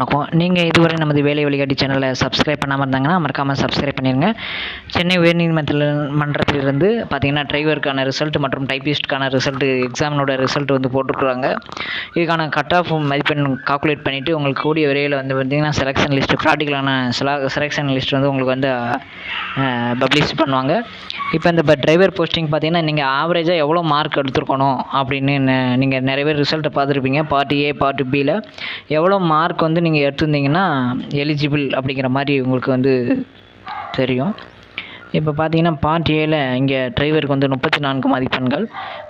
வணக்கம். நீங்கள் இதுவரை நமது வேலை வழிகாட்டி சேனலை சப்ஸ்கிரைப் பண்ணாமல் இருந்தாங்கன்னா மறக்காமல் சப்ஸ்கிரைப் பண்ணிடுங்க சென்னை உயர்நீதிமன்றத்தில் மன்றத்திலிருந்து பார்த்தீங்கன்னா டிரைவருக்கான ரிசல்ட் மற்றும் டைப்பிஸ்ட்கான ரிசல்ட் எக்ஸாமினோட ரிசல்ட் வந்து போட்டிருக்குறாங்க. இதுக்கான கட் ஆஃப் மதிப்பெண் கால்குலேட் பண்ணிவிட்டு உங்களுக்கு கூடிய விரைவில் வந்து பார்த்திங்கன்னா செலெக்ஷன் லிஸ்ட்டு ப்ராக்டிக்கலான செலெக்ஷன் லிஸ்ட் வந்து உங்களுக்கு வந்து பப்ளிஷ் பண்ணுவாங்க. இப்போ இந்த இப்போ டிரைவர் போஸ்டிங் பார்த்தீங்கன்னா நீங்கள் ஆவரேஜாக எவ்வளோ மார்க் எடுத்துருக்கணும் அப்படின்னு நீங்கள் நிறைய பேர் ரிசல்ட்டை பார்த்துருப்பீங்க. பார்ட் ஏ பார்ட் பியில் எவ்வளோ மார்க் வந்து நீங்கள் எடுத்திருந்தீங்கன்னா எலிஜிபிள் அப்படிங்கிற மாதிரி உங்களுக்கு வந்து தெரியும். இப்போ பார்த்தீங்கன்னா பார்ட் ஏல இங்கே டிரைவருக்கு வந்து முப்பத்தி நான்கு மதிப்பெண்கள்.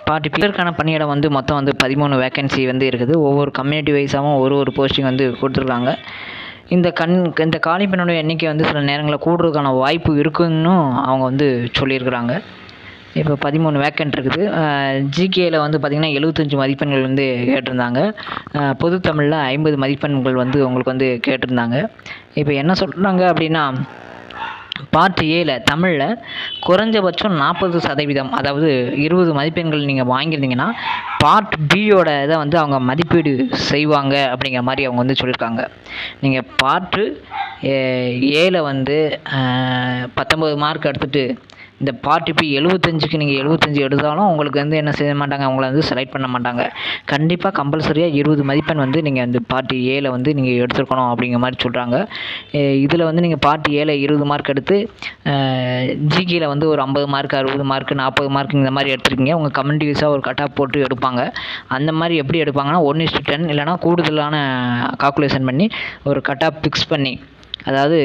பார்ட் பிலருக்கான பணியிடம் வந்து மொத்தம் வந்து பதிமூணு வேக்கன்சி வந்து இருக்குது. ஒவ்வொரு கம்யூனிட்டி வைஸாகவும் ஒரு ஒரு போஸ்டிங் வந்து கொடுத்துருக்காங்க. இந்த கண் இந்த காலிப்பெண்ணுடைய எண்ணிக்கை வந்து சில நேரங்களில் கூடுறதுக்கான வாய்ப்பு இருக்குன்னு அவங்க வந்து சொல்லியிருக்கிறாங்க. இப்போ பதிமூணு வேக்கண்ட் இருக்குது. ஜிகேயில் வந்து பார்த்திங்கன்னா எழுபத்தஞ்சி மதிப்பெண்கள் வந்து கேட்டிருந்தாங்க. பொது தமிழில் ஐம்பது மதிப்பெண்கள் வந்து உங்களுக்கு வந்து கேட்டிருந்தாங்க. இப்போ என்ன சொல்கிறாங்க அப்படின்னா பார்ட் ஏல தமிழில் குறைஞ்சபட்சம் நாற்பது சதவீதம் அதாவது இருபது மதிப்பெண்கள் நீங்கள் வாங்கியிருந்தீங்கன்னா பார்ட் பியோட இதை வந்து அவங்க மதிப்பீடு செய்வாங்க அப்படிங்கிற மாதிரி அவங்க வந்து சொல்லியிருக்காங்க. நீங்கள் பார்ட்டு ஏல வந்து பத்தொம்பது மார்க் எடுத்துகிட்டு இந்த பார்ட்டி பி எழுபத்தஞ்சுக்கு நீங்கள் எழுபத்தஞ்சு எடுத்தாலும் உங்களுக்கு வந்து என்ன செய்ய மாட்டாங்க? அவங்கள வந்து செலக்ட் பண்ண மாட்டாங்க. கண்டிப்பாக கம்பல்சரியாக இருபது மதிப்பெண் வந்து நீங்கள் அந்த பார்ட்டி ஏல வந்து நீங்கள் எடுத்துருக்கணும் அப்படிங்கிற மாதிரி சொல்கிறாங்க இதில் வந்து நீங்கள் பார்ட்டி ஏல இருபது மார்க் எடுத்து ஜிகேயில் வந்து ஒரு ஐம்பது மார்க் அறுபது மார்க் நாற்பது மார்க் இந்த மாதிரி எடுத்துருக்கீங்க. உங்கள் கம்யூனிட்டி வைஸாக ஒரு கட்டாக போட்டு எடுப்பாங்க. அந்த மாதிரி எப்படி எடுப்பாங்கன்னா ஒன் இஸ்டு டென் இல்லைனா கூடுதலான கால்குலேஷன் பண்ணி ஒரு கட்டாக ஃபிக்ஸ் பண்ணி அதாவது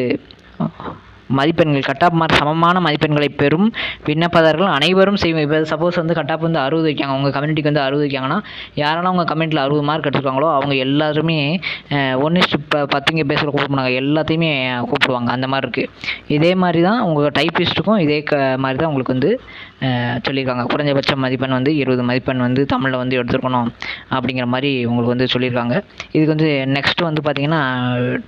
மதிப்பெண்கள் கட்டாப் மார்க் சமமான மதிப்பெண்களை பெறும் விண்ணப்பதாரர்கள் அனைவரும் செய்வோம் இப்போ சப்போஸ் வந்து கட்டாப் வந்து அறுபது வைக்காங்க உங்கள் கம்யூனிட்டிக்கு வந்து அறுபது வைக்காங்கன்னா யாரெல்லாம் உங்கள் கம்யூனிட்டியில் அறுபது மார்க் எடுத்துருக்காங்களோ அவங்க எல்லாருமே ஒன்று இப்போ பத்துங்க பேசுகிற கூப்பிடுவாங்க எல்லாத்தையுமே கூப்பிடுவாங்க. அந்த மாதிரி இருக்குது இதே மாதிரி தான் உங்கள் டைப்பிஸ்ட்டுக்கும் இதே க மாதிரி தான் உங்களுக்கு வந்து சொல்லியிருக்காங்க. குறைஞ்சபட்ச மதிப்பெண் வந்து இருபது மதிப்பெண் வந்து தமிழில் வந்து எடுத்துருக்கணும் அப்படிங்கிற மாதிரி உங்களுக்கு வந்து சொல்லியிருக்காங்க. இதுக்கு வந்து நெக்ஸ்ட் வந்து பார்த்திங்கன்னா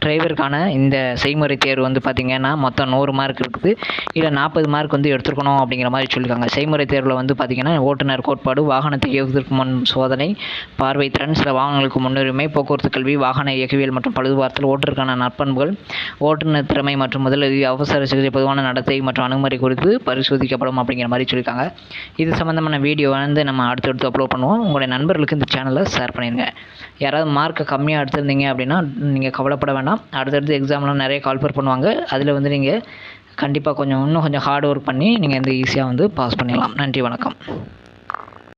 டிரைவருக்கான இந்த செய்முறை தேர்வு வந்து பார்த்திங்கன்னா மொத்தம் நூறு மார்க் இருக்குது. இல்லை நாற்பது மார்க் வந்து எடுத்துருக்கணும் அப்படிங்கிற மாதிரி சொல்லியிருக்காங்க. செய்முறை தேர்வில் வந்து பார்த்திங்கன்னா ஓட்டுநர் கோட்பாடு வாகனத்தை இயக்குவதற்கு முன் சோதனை பார்வை திறன் சில வாகனங்களுக்கு முன்னுரிமை போக்குவரத்து கல்வி வாகன இயக்கவியல் மற்றும் பழுதுபார்த்தல் ஓட்டுநருக்கான நற்பண்புகள் ஓட்டுநர் திறமை மற்றும் முதலுதவி அவசர சிகிச்சை பொதுவான நடத்தை மற்றும் அணுகுமுறை குறித்து பரிசோதிக்கப்படும் அப்படிங்கிற மாதிரி சொல்லியிருக்காங்க. இது சம்மந்தமான வீடியோ வந்து நம்ம அடுத்தடுத்து அப்லோட் பண்ணுவோம். உங்களுடைய நண்பர்களுக்கு இந்த சேனலை ஷேர் பண்ணிடுங்க யாராவது மார்க்கை கம்மியாக எடுத்திருந்தீங்க அப்படின்னா நீங்கள் கவலைப்பட வேண்டாம். அடுத்தடுத்து எக்ஸாம்லாம் நிறைய கால்பர் பண்ணுவாங்க. அதில் வந்து நீங்கள் கண்டிப்பாக கொஞ்சம் இன்னும் கொஞ்சம் ஹார்ட் ஒர்க் பண்ணி நீங்கள் வந்து ஈஸியாக வந்து பாஸ் பண்ணிடலாம். நன்றி வணக்கம்.